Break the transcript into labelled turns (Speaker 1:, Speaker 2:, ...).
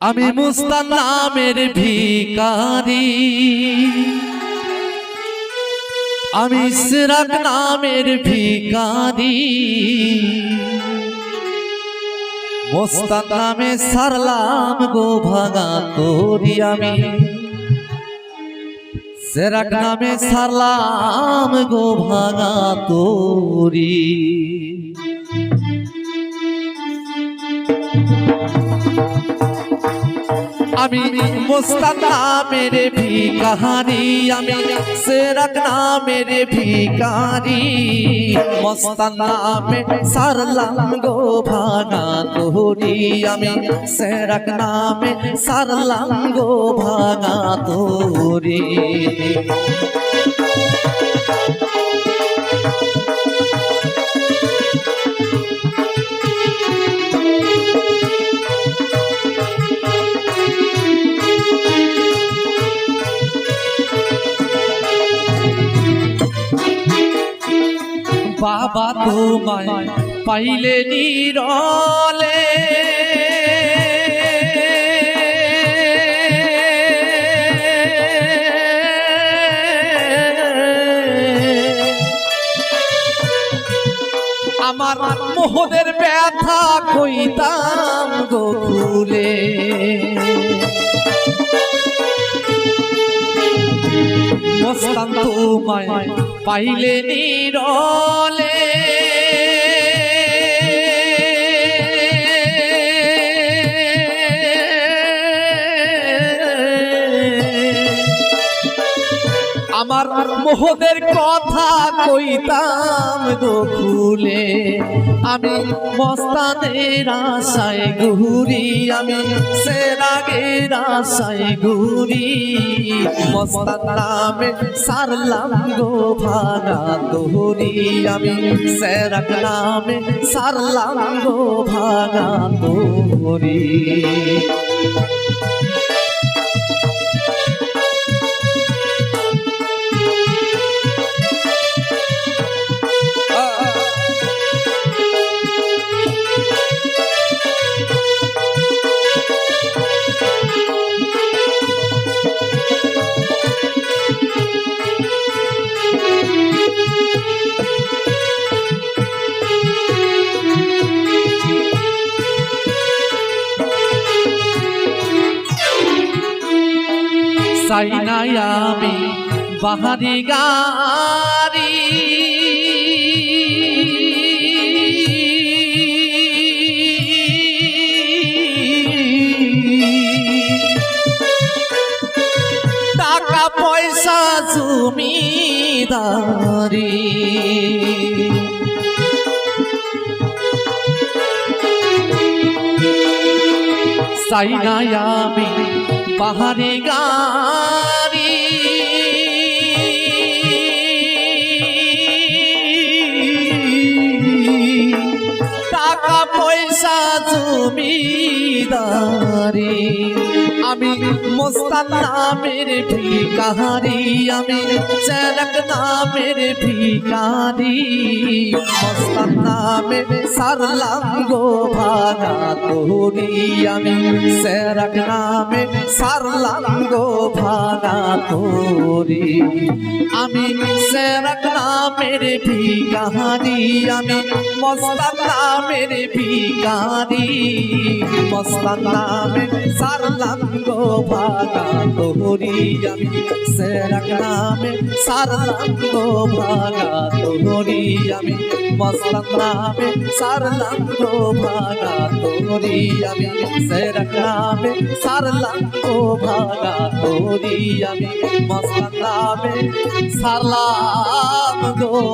Speaker 1: আমি মুস্তান নামের ভিকারি আমি সিরাক নামের ভিকারি মোস্তান নামে সারলাম গো ভাগা তোরি আমি। সেরাক নামে সারলাম গো ভাগা তোরি। আমি মোস্তাক ভি কাহানি আমি সেরাক নামের ভিকারি মোস্তাক নামে সারলাম গো ভাগা তোরি আমি সেরাক নামে সারলাম গো ভাগা তোরি বাবা তোমায় পাইলে নিরলে। আমার মোহনের ব্যথা কইতাম গোকুলে মস্তান তোমায় পাইলে নিরলে। আমার মোহদের কথা কইতাম গোকুলে আমি মস্তানের আশায় ঘুরি, আমি সেরাগের আশায় ঘুরি। মস্তান নামে সারলাম গো ভাগা তোরি আমি সেরাক নামে সারলাম গো ভাগা তোরি সাইনাই আমি বাহারি গারি টাকা পয়সা জমিদারি। সাইনাই আমি পাহাড়ি গাড়ি। টাকা পয়সা জমিদারি। আমি মোস্তান নামের ভিকারি আমি চেরক নামের ভিকারি মোস্তান নামে সারলাম গো ভাগা তোরি আমি চেরক নামে সারলাম গো ভাগা তোরি আমি চেরক নামের ভিকারি আমি মোস্তান নামের ভিকারি মোস্তান নামে সারলাম গো ভাগা তোরি আমি সেরক নামে সারলাম গো ভাগা তোরি আমি মোস্তান নামে সারলাম গো ভাগা তোরি আমি সেরক নামে সারলাম গো ভাগা তোরি আমি মোস্তান নামে সারলাম গো